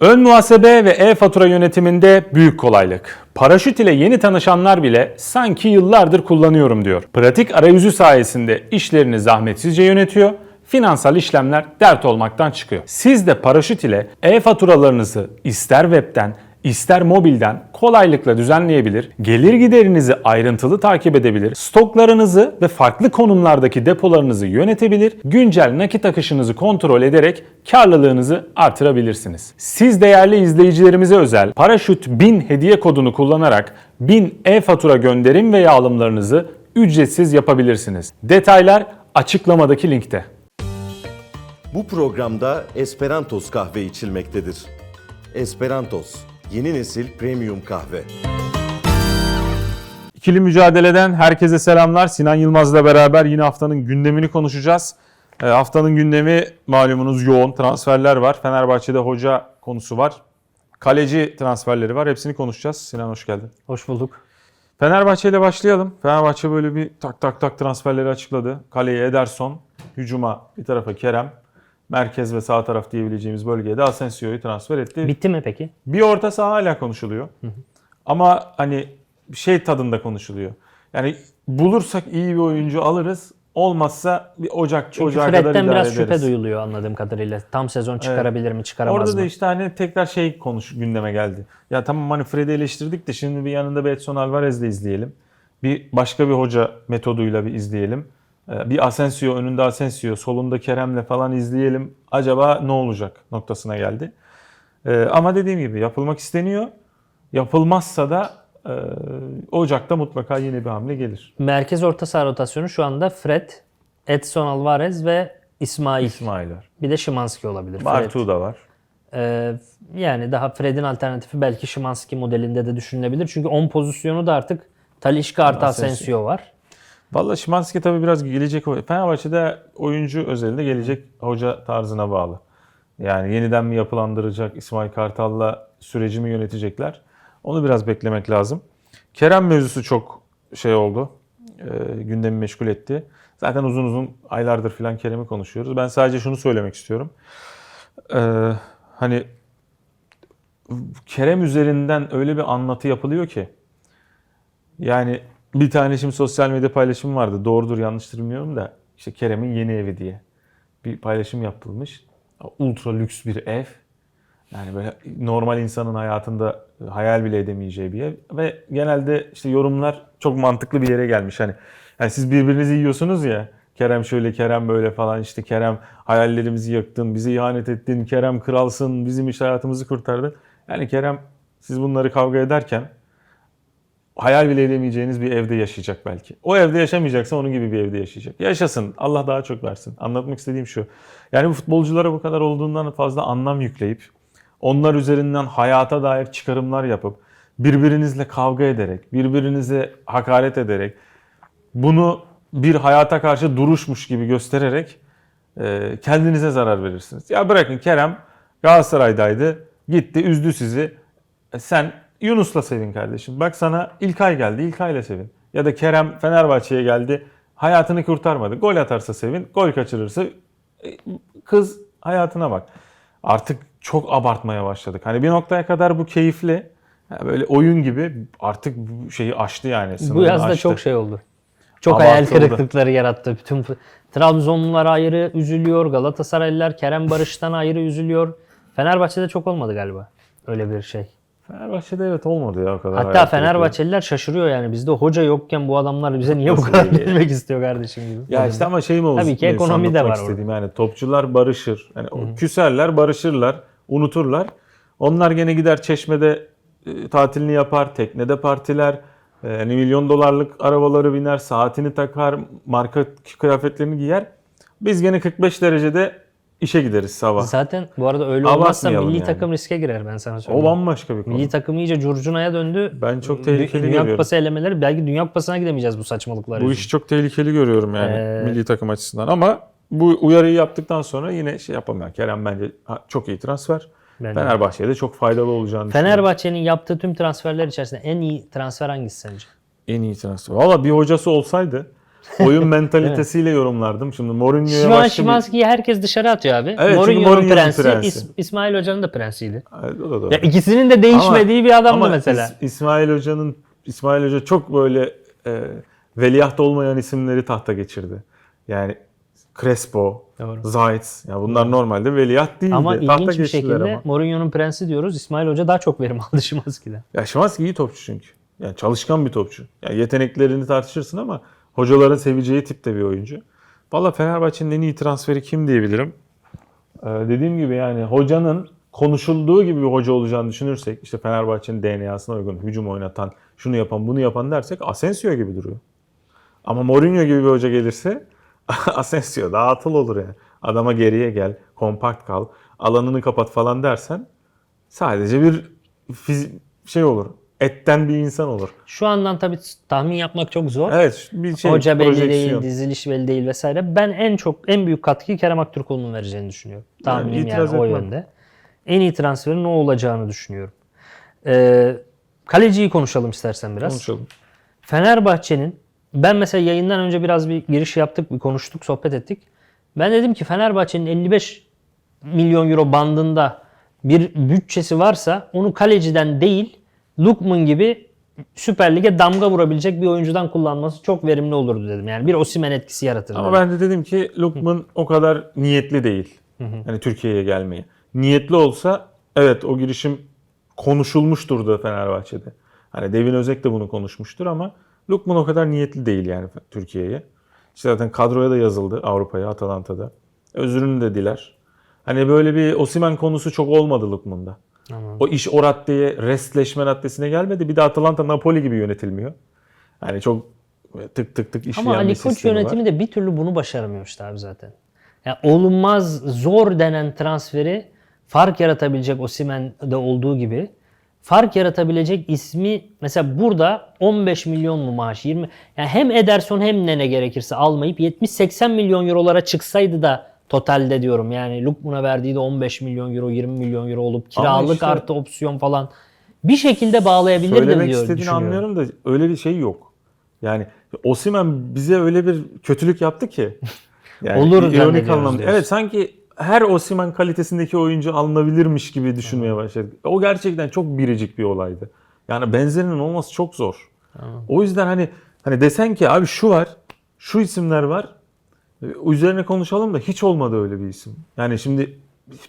Ön muhasebe ve e-fatura yönetiminde büyük kolaylık. Paraşüt ile yeni tanışanlar bile sanki yıllardır kullanıyorum diyor. Pratik arayüzü sayesinde işlerini zahmetsizce yönetiyor, finansal işlemler dert olmaktan çıkıyor. Siz de paraşüt ile e-faturalarınızı ister webten ister mobilden kolaylıkla düzenleyebilir, gelir giderinizi ayrıntılı takip edebilir, stoklarınızı ve farklı konumlardaki depolarınızı yönetebilir, güncel nakit akışınızı kontrol ederek karlılığınızı artırabilirsiniz. Siz değerli izleyicilerimize özel Paraşüt 1000 hediye kodunu kullanarak 1000 e-fatura gönderim ve alımlarınızı ücretsiz yapabilirsiniz. Detaylar açıklamadaki linkte. Bu programda Esperantos kahve içilmektedir. Esperantos, yeni nesil premium kahve. İkili mücadeleden herkese selamlar. Sinan Yılmaz'la beraber yine haftanın gündemini konuşacağız. E, haftanın gündemi malumunuz yoğun. Transferler var. Fenerbahçe'de hoca konusu var. Kaleci transferleri var. Hepsini konuşacağız. Sinan hoş geldin. Hoş bulduk. Fenerbahçe ile başlayalım. Fenerbahçe böyle bir tak tak tak transferleri açıkladı. Kaleye Ederson, hücuma bir tarafa Kerem, merkez ve sağ taraf diyebileceğimiz bölgeye de Asensio'yu transfer etti. Bitti mi peki? Bir orta saha hala konuşuluyor. Ama hani şey tadında konuşuluyor. Yani bulursak iyi bir oyuncu alırız. Olmazsa bir Ocakçı Çünkü Ocağa kadar Fred'den idare biraz ederiz. şüphe duyuluyor anladığım kadarıyla. Tam sezon çıkarabilir mi çıkaramaz Orada mı? da işte hani tekrar şey konuş gündeme geldi. Ya tamam hani Fred'i eleştirdik de şimdi bir yanında bir Edson Alvarez de izleyelim. Bir başka bir hoca metoduyla bir izleyelim. Ee, Bir Asensio önünde Asensio, solunda Kerem'le falan izleyelim. Acaba ne olacak noktasına geldi. Ee, Ama dediğim gibi yapılmak isteniyor. Yapılmazsa da e, Ocak'ta mutlaka yine bir hamle gelir. Merkez orta saha rotasyonu şu anda Fred, Edson Alvarez ve İsmail. İsmail var. Bir de Şimanski olabilir. Bartu da var. Ee, yani daha Fred'in alternatifi belki Şimanski modelinde de düşünülebilir. Çünkü 10 pozisyonu da artık Talişka artı. Asensio var. Valla Şimanski tabii biraz gelecek. Fenerbahçe'de oyuncu özelinde gelecek hoca tarzına bağlı. Yani yeniden mi yapılandıracak İsmail Kartal'la süreci mi yönetecekler? Onu biraz beklemek lazım. Kerem mevzusu çok şey oldu. E, gündemi meşgul etti. Zaten uzun uzun aylardır filan Kerem'i konuşuyoruz. Ben sadece şunu söylemek istiyorum. E, hani Kerem üzerinden öyle bir anlatı yapılıyor ki yani bir tane şimdi sosyal medya paylaşımı vardı. Doğrudur yanlıştır bilmiyorum da işte Kerem'in yeni evi diye bir paylaşım yapılmış. Ultra lüks bir ev. Yani böyle normal insanın hayatında hayal bile edemeyeceği bir ev. Ve genelde işte yorumlar çok mantıklı bir yere gelmiş. Hani yani siz birbirinizi yiyorsunuz ya. Kerem şöyle, Kerem böyle falan işte Kerem hayallerimizi yaktın, bize ihanet ettin, Kerem kralsın, bizim iş hayatımızı kurtardın. Yani Kerem siz bunları kavga ederken hayal bile edemeyeceğiniz bir evde yaşayacak belki. O evde yaşamayacaksa onun gibi bir evde yaşayacak. Yaşasın. Allah daha çok versin. Anlatmak istediğim şu. Yani bu futbolculara bu kadar olduğundan fazla anlam yükleyip onlar üzerinden hayata dair çıkarımlar yapıp birbirinizle kavga ederek, birbirinize hakaret ederek bunu bir hayata karşı duruşmuş gibi göstererek e, kendinize zarar verirsiniz. Ya bırakın Kerem Galatasaray'daydı. Gitti üzdü sizi. E, sen Yunus'la sevin kardeşim. Bak sana İlkay geldi. İlkay'la sevin. Ya da Kerem Fenerbahçe'ye geldi. Hayatını kurtarmadı. Gol atarsa sevin. Gol kaçırırsa e, kız hayatına bak. Artık çok abartmaya başladık. Hani bir noktaya kadar bu keyifli. Ya Böyle oyun gibi artık şeyi aştı yani. Bu yazda aştı. çok şey oldu. Çok hayal Abartıldı. kırıklıkları yarattı. Bütün Trabzonlular ayrı üzülüyor. Galatasaraylılar Kerem Barış'tan ayrı üzülüyor. Fenerbahçe'de çok olmadı galiba. Öyle bir şey. Fenerbahçe'de evet olmadı ya o kadar. Hatta. Fenerbahçeliler şaşırıyor yani. Bizde hoca yokken bu adamlar bize niye bu kadar gelmek istiyor kardeşim gibi. Ya işte ama şey mi olsun? Tabii ki ekonomi de var orada. istediğim Yani topçular barışır. Yani o küserler, barışırlar, unuturlar. Onlar gene gider Çeşme'de e, tatilini yapar, teknede partiler, e, yani milyon dolarlık arabaları biner, saatini takar, marka kıyafetlerini giyer. Biz gene 45 derecede işe gideriz sabah. Zaten bu arada öyle olmazsa milli yani. takım riske girer ben sana O söyleyeyim. bambaşka bir konu. Milli takım iyice curcunaya döndü. Ben çok tehlikeli Dünya görüyorum. Kupası elemeleri belki Dünya Kupası'na gidemeyeceğiz bu saçmalıklar Bu yüzünden. işi çok tehlikeli görüyorum yani Ee, milli takım açısından ama bu uyarıyı yaptıktan sonra yine şey yapamıyor. Kerem bence çok iyi transfer. Bence. Fenerbahçe'ye de çok faydalı olacağını düşünüyorum. Fenerbahçe'nin yaptığı tüm transferler içerisinde en iyi transfer hangisi sence? En iyi transfer. Valla bir hocası olsaydı oyun mentalitesiyle yorumlardım. Şimdi Mourinho'ya Şiman başka. Şimanski'yi herkes dışarı atıyor abi. Evet, Mourinho'nun Mourinho'nun prensi, prensi. İs- İsmail Hoca'nın da prensiydi. Evet, o da doğru. Ya ikisinin de değişmediği bir adamdı ama mesela. İs- İsmail Hoca'nın İsmail Hoca çok böyle e, veliaht olmayan isimleri tahta geçirdi. Yani Crespo, Doğru. Zayt. Ya bunlar normalde veliaht değildi. ama tahta ilginç bir şekilde ama. Mourinho'nun prensi diyoruz. İsmail Hoca daha çok verim aldı Şimanski'den. Ya Şimanski iyi topçu çünkü. Yani çalışkan bir topçu. Yani yeteneklerini tartışırsın ama hocaların seveceği tipte bir oyuncu. Valla Fenerbahçe'nin en iyi transferi kim diyebilirim? Ee, dediğim gibi yani hocanın konuşulduğu gibi bir hoca olacağını düşünürsek işte Fenerbahçe'nin DNA'sına uygun hücum oynatan, şunu yapan, bunu yapan dersek Asensio gibi duruyor. Ama Mourinho gibi bir hoca gelirse Asensio daha olur yani. Adama geriye gel, kompakt kal, alanını kapat falan dersen sadece bir şey olur. Etten bir insan olur. Şu andan tabii tahmin yapmak çok zor. Evet bir şey Hoca belli değil, diziliş belli değil vesaire. Ben en çok en büyük katkıyı Kerem Aktürkoğlu'nun vereceğini düşünüyorum. Tahminim yani, itiraz o etmem. yönde. En iyi transferin o olacağını düşünüyorum. Ee, kaleciyi konuşalım istersen biraz. Konuşalım. Fenerbahçe'nin ben mesela yayından önce biraz bir giriş yaptık, bir konuştuk, sohbet ettik. Ben dedim ki Fenerbahçe'nin 55 milyon euro bandında bir bütçesi varsa onu kaleciden değil Lukman gibi Süper Lig'e damga vurabilecek bir oyuncudan kullanması çok verimli olurdu dedim. Yani bir Osimhen etkisi yaratır. Ama ben de dedim ki Lukman o kadar niyetli değil. Hani Türkiye'ye gelmeye. Niyetli olsa evet o girişim konuşulmuştur da Fenerbahçe'de. Hani Devin Özek de bunu konuşmuştur ama Lukman o kadar niyetli değil yani Türkiye'ye. İşte zaten kadroya da yazıldı Avrupa'ya, Atalanta'da. Özrünü de diler. Hani böyle bir Osimhen konusu çok olmadı Lukman'da. O iş o raddeye, restleşme raddesine gelmedi. Bir de Atalanta Napoli gibi yönetilmiyor. Yani çok tık tık tık işleyen Ama Ali Koç sistemi var. yönetimi de bir türlü bunu başaramıyor işte abi zaten. Yani olmaz zor denen transferi fark yaratabilecek Osimhen'de olduğu gibi fark yaratabilecek ismi mesela burada 15 milyon mu maaş 20 yani hem Ederson hem Nene gerekirse almayıp 70-80 milyon eurolara çıksaydı da totalde diyorum yani Lukman'a verdiği de 15 milyon euro 20 milyon euro olup kiralık işte- artı opsiyon falan bir şekilde bağlayabilirdim Söylemek diyor istediğini düşünüyorum. anlıyorum da öyle bir şey yok. Yani Osimhen bize öyle bir kötülük yaptı ki. Yani Olur ironik anlamda. diyorsun. Evet sanki her Osimhen kalitesindeki oyuncu alınabilirmiş gibi düşünmeye başladık. O gerçekten çok biricik bir olaydı. Yani benzerinin olması çok zor. O yüzden hani hani desen ki abi şu var, şu isimler var. E, Üzerine konuşalım da hiç olmadı öyle bir isim. Yani şimdi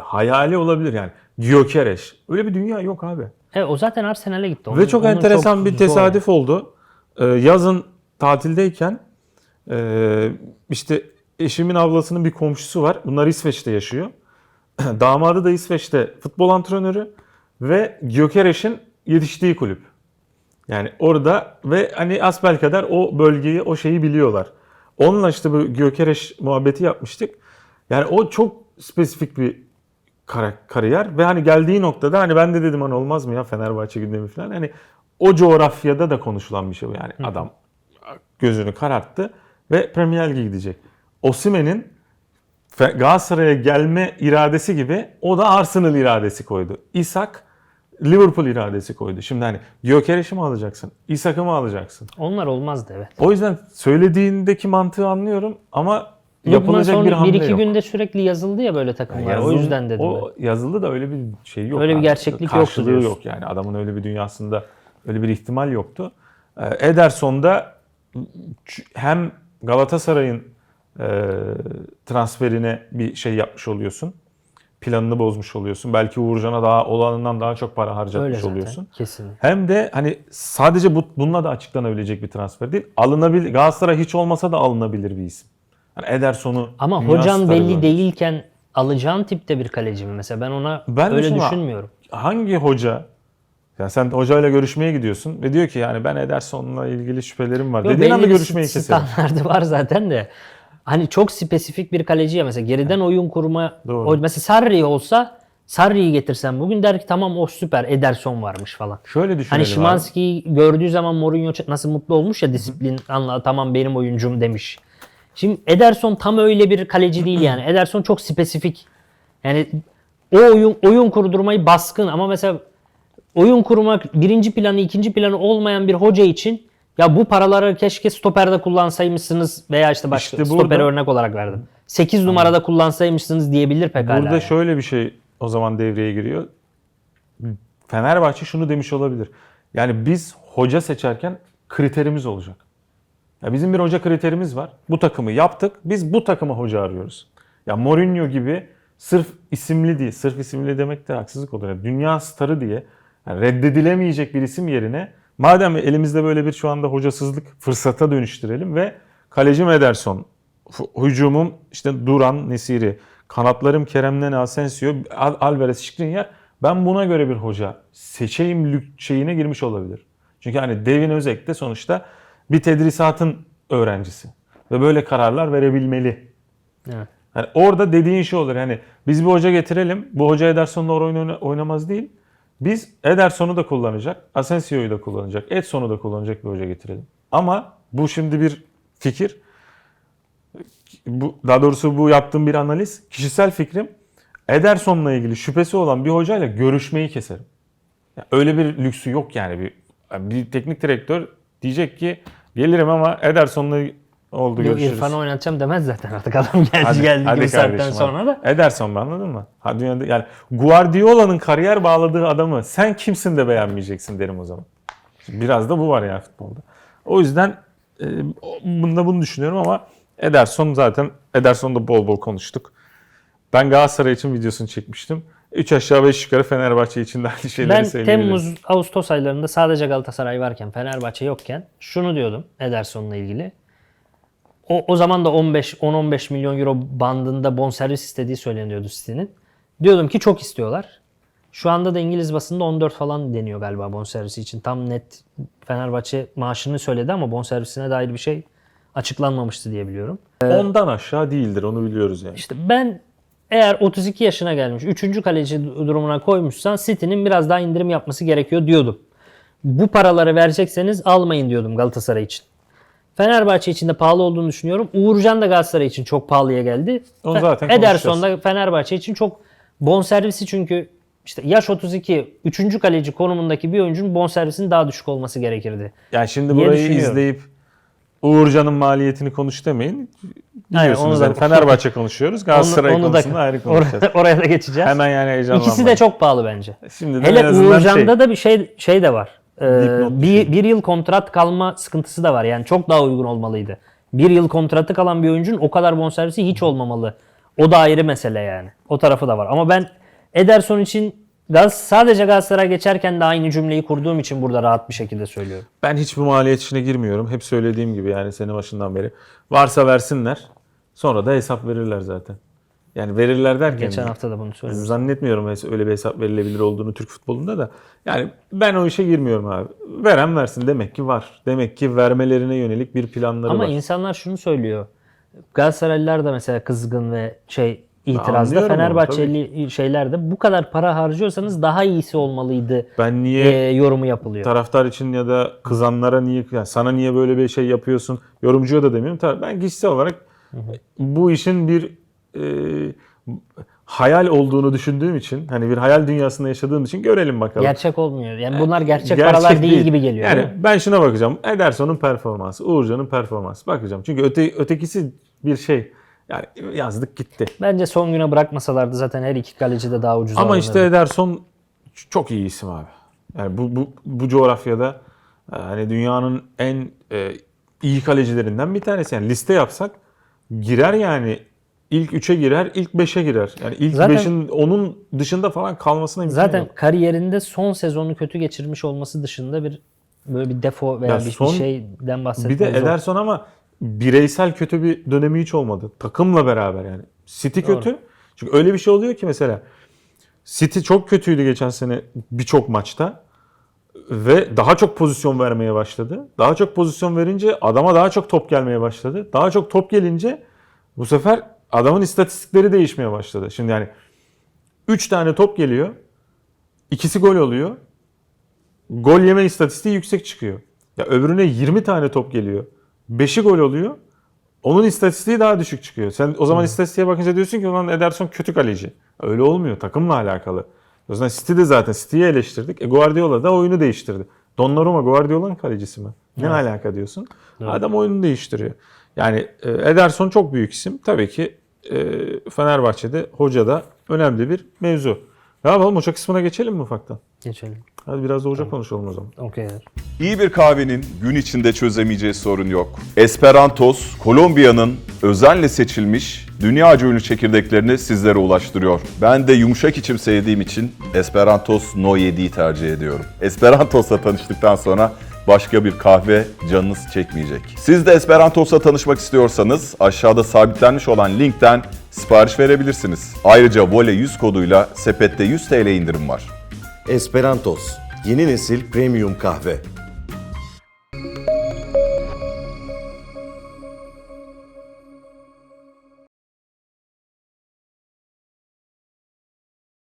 hayali olabilir yani. Gyökeres. Öyle bir dünya yok abi. Evet, o zaten Arsenal'e gitti. Ve Onun- çok onun enteresan bir zor. tesadüf oldu. Ee, yazın tatildeyken e, işte eşimin ablasının bir komşusu var. Bunlar İsveç'te yaşıyor. Damadı da İsveç'te futbol antrenörü ve Gyökeres'in yetiştiği kulüp. Yani orada ve hani asbelkader o bölgeyi, o şeyi biliyorlar. Onunla işte bu Gyökeres muhabbeti yapmıştık. Yani o çok spesifik bir kariyer ve hani geldiği noktada hani ben de dedim hani olmaz mı ya Fenerbahçe gündemi falan. Hani o coğrafyada da konuşulan bir şey bu yani. Adam gözünü kararttı ve Premier Lig'e gidecek. Osimhen'in Fe- Galatasaray'a gelme iradesi gibi o da Arsenal iradesi koydu. İsak Liverpool iradesi koydu. Şimdi hani Gyökeres'i mi alacaksın? İsak'ı mı alacaksın? Onlar olmazdı evet. O yüzden söylediğindeki mantığı anlıyorum ama yapılacak son bir hamle 1-2 yok. günde sürekli yazıldı ya böyle takımlar. o Yazıldı- yüzden dedim. O yazıldı da öyle bir şey yok. Öyle bir gerçeklik yoktu Karşılığı diyorsun. yok yani. Adamın öyle bir dünyasında öyle bir ihtimal yoktu. Ee, Ederson'da hem Galatasaray'ın e, transferine bir şey yapmış oluyorsun. Planını bozmuş oluyorsun. Belki Uğurcan'a daha olanından daha çok para Öyle harcatmış zaten. oluyorsun. Kesin. Hem de hani sadece bu, bununla da açıklanabilecek bir transfer değil. Alınabilir. Galatasaray hiç olmasa da alınabilir bir isim. Hani Ederson'u Ama hocan belli görmüş. değilken alacağın tipte bir kaleci mi? Mesela ben ona Ben öyle düşünmüyorum. hangi hoca yani sen hocayla görüşmeye gidiyorsun ve diyor ki yani ben Ederson'la ilgili şüphelerim var. Yok, Dediğin anda görüşmeyi keselim. standardı var zaten de. Hani çok spesifik bir kaleci ya mesela geriden oyun kurma. Doğru. O, mesela Sarri olsa Sarri'yi getirsen bugün der ki tamam o süper Ederson varmış falan. Şöyle düşünelim Hani. Şimanski'yi gördüğü zaman Mourinho nasıl mutlu olmuş ya disiplin anla tamam benim oyuncum demiş. Şimdi Ederson tam öyle bir kaleci değil yani. Ederson çok spesifik. Yani o oyun oyun kurdurmayı baskın ama mesela oyun kurmak birinci planı ikinci planı olmayan bir hoca için Ya bu paraları keşke stoperde kullansaymışsınız veya işte başka İşte burada- örnek olarak verdim. 8 numarada kullansaymışsınız diyebilir pekala. Burada yani. şöyle bir şey o zaman devreye giriyor. Fenerbahçe şunu demiş olabilir. Yani biz hoca seçerken kriterimiz olacak. Ya bizim bir hoca kriterimiz var. Bu takımı yaptık. Biz bu takıma hoca arıyoruz. Ya Mourinho gibi sırf isimli değil, sırf isimli demek de haksızlık olur. Yani dünya starı diye yani reddedilemeyecek bir isim yerine madem elimizde böyle bir şu anda hocasızlık fırsata dönüştürelim ve kalecim Ederson, hücumum işte Duran, Nesiri, kanatlarım Kerem'den Asensio, Al- Alvarez, Skriniar. Ben buna göre bir hoca seçeyim şeyine girmiş olabilir. Çünkü hani Devin Özek de sonuçta bir tedrisatın öğrencisi. Ve böyle kararlar verebilmeli. Evet. Hani orada dediğin şey olur. Yani biz bir hoca getirelim. Bu hoca Ederson'la oyun oyna- oynamaz değil. Biz Ederson'u da kullanacak. Asensio'yu da kullanacak. Edson'u da kullanacak bir hoca getirelim. Ama bu şimdi bir fikir. Bu, daha doğrusu bu yaptığım bir analiz. Kişisel fikrim Ederson'la ilgili şüphesi olan bir hocayla görüşmeyi keserim. Ya öyle bir lüksü yok yani bir bir teknik direktör diyecek ki gelirim ama Ederson'la oldu Yok, görüşürüz. İrfan'ı oynatacağım demez zaten artık adam geldi Hadi- geldi hadi gibi saatten sonra hadi. da. Ederson mu anladın mı? Ha, dünyada, yani Guardiola'nın kariyer bağladığı adamı sen kimsin de beğenmeyeceksin derim o zaman. Biraz da bu var ya futbolda. O yüzden e, bunda bunu düşünüyorum ama Ederson zaten Ederson'da bol bol konuştuk. Ben Galatasaray için videosunu çekmiştim. 3 aşağı 5 yukarı Fenerbahçe için de aynı şeyleri Ben söyleyebilirim. Temmuz, Ağustos aylarında sadece Galatasaray varken, Fenerbahçe yokken şunu diyordum Ederson'la ilgili. O, o zaman da 15 10-15 milyon euro bandında bonservis istediği söyleniyordu City'nin. Diyordum ki çok istiyorlar. Şu anda da İngiliz basında 14 falan deniyor galiba bonservisi için. Tam net Fenerbahçe maaşını söyledi ama bonservisine dair bir şey açıklanmamıştı diye biliyorum. Ondan aşağı değildir onu biliyoruz yani. İşte ben eğer 32 yaşına gelmiş 3. kaleci durumuna koymuşsan City'nin biraz daha indirim yapması gerekiyor diyordum. Bu paraları verecekseniz almayın diyordum Galatasaray için. Fenerbahçe için de pahalı olduğunu düşünüyorum. Uğurcan da Galatasaray için çok pahalıya geldi. Onu zaten Ederson da Fenerbahçe için çok bonservisi çünkü işte yaş 32 3. kaleci konumundaki bir oyuncunun bonservisinin daha düşük olması gerekirdi. Yani şimdi burayı izleyip Uğurcan'ın maliyetini konuş demeyin. Aynen, Biliyorsunuz onu da- yani Fenerbahçe konuşuyoruz. Galatasaray Onu- onu da- konusunda ayrı konuşacağız. Oraya, oraya da geçeceğiz. Hemen yani heyecanlanma. İkisi de çok pahalı bence. Şimdi Hele azından Uğurcan'da şey, da bir şey şey de var. Ee, Dipnot bir, bir yıl kontrat kalma sıkıntısı da var. Yani çok daha uygun olmalıydı. Bir yıl kontratı kalan bir oyuncunun o kadar bonservisi hiç olmamalı. O da ayrı mesele yani. O tarafı da var. Ama ben Ederson için Gaz sadece Galatasaray geçerken de aynı cümleyi kurduğum için burada rahat bir şekilde söylüyorum. ben hiçbir maliyet işine girmiyorum. Hep söylediğim gibi yani sene başından beri. Varsa versinler. Sonra da hesap verirler zaten. Yani verirler derken Geçen hafta da bunu söyledim. zannetmiyorum öyle bir hesap verilebilir olduğunu Türk futbolunda da. Yani ben o işe girmiyorum abi. Veren versin demek ki var. Demek ki vermelerine yönelik bir planları Ama var. insanlar şunu söylüyor. Galatasaraylılar da mesela kızgın ve şey itirazda. Fenerbahçeli şeyler de bu kadar para harcıyorsanız daha iyisi olmalıydı Ben niye e, yorumu yapılıyor. taraftar için ya da kızanlara niye yani sana niye böyle bir şey yapıyorsun yorumcuya da demiyorum. Tabii ben kişisel olarak bu işin bir e, hayal olduğunu düşündüğüm için hani bir hayal dünyasında yaşadığım için görelim bakalım. Gerçek olmuyor. Yani bunlar gerçek, Gerçek paralar değil, gibi geliyor. Yani değil ben şuna bakacağım. Ederson'un performansı, Uğurcan'ın performansı bakacağım. Çünkü öte, ötekisi bir şey. Yani yazdık gitti. Bence son güne bırakmasalardı zaten her iki kaleci de daha ucuz Ama alınırdı. işte Ederson çok iyi isim abi. Yani bu bu bu coğrafyada e, hani dünyanın en e, iyi kalecilerinden bir tanesi. Yani liste yapsak girer yani ilk 3'e girer, ilk 5'e girer. Yani ilk Zaten- 5'in onun dışında falan kalmasına imkan zaten yok. kariyerinde son sezonu kötü geçirmiş olması dışında bir böyle bir defo veya Ya bir, bir son- şeyden bahsetmek Bir de zor. Ederson ama bireysel kötü bir dönemi hiç olmadı. Takımla beraber yani. City Doğru. kötü. Çünkü öyle bir şey oluyor ki mesela City çok kötüydü geçen sene birçok maçta ve daha çok pozisyon vermeye başladı. Daha çok pozisyon verince adama daha çok top gelmeye başladı. Daha çok top gelince bu sefer adamın istatistikleri değişmeye başladı. Şimdi yani 3 tane top geliyor. ikisi gol oluyor. Gol yeme istatistiği yüksek çıkıyor. Ya öbürüne 20 tane top geliyor. 5'i gol oluyor. Onun istatistiği daha düşük çıkıyor. Sen o zaman istatistiğe bakınca diyorsun ki ulan Ederson kötü kaleci. Öyle olmuyor. Takımla alakalı. O zaman City de zaten City'yi eleştirdik. E Guardiola da oyunu değiştirdi. Donnarumma Guardiola'nın kalecisi mi? Ne alaka diyorsun? Adam oyunu değiştiriyor. Yani e, Ederson çok büyük isim. Tabii ki Fenerbahçe'de hoca da önemli bir mevzu. Ne yapalım hoca kısmına geçelim mi ufaktan? Geçelim. Hadi biraz da hoca konuşalım o zaman. Okeyler. İyi bir kahvenin gün içinde çözemeyeceği sorun yok. Esperantos, Kolombiya'nın özenle seçilmiş dünyaca ünlü çekirdeklerini sizlere ulaştırıyor. Ben de yumuşak içim sevdiğim için Esperantos No 7'yi tercih ediyorum. Esperantos'la tanıştıktan sonra başka bir kahve canınız çekmeyecek. Siz de Esperantos'la tanışmak istiyorsanız aşağıda sabitlenmiş olan linkten sipariş verebilirsiniz. Ayrıca Vole 100 koduyla sepette 100 TL indirim var. Esperantos, yeni nesil premium kahve.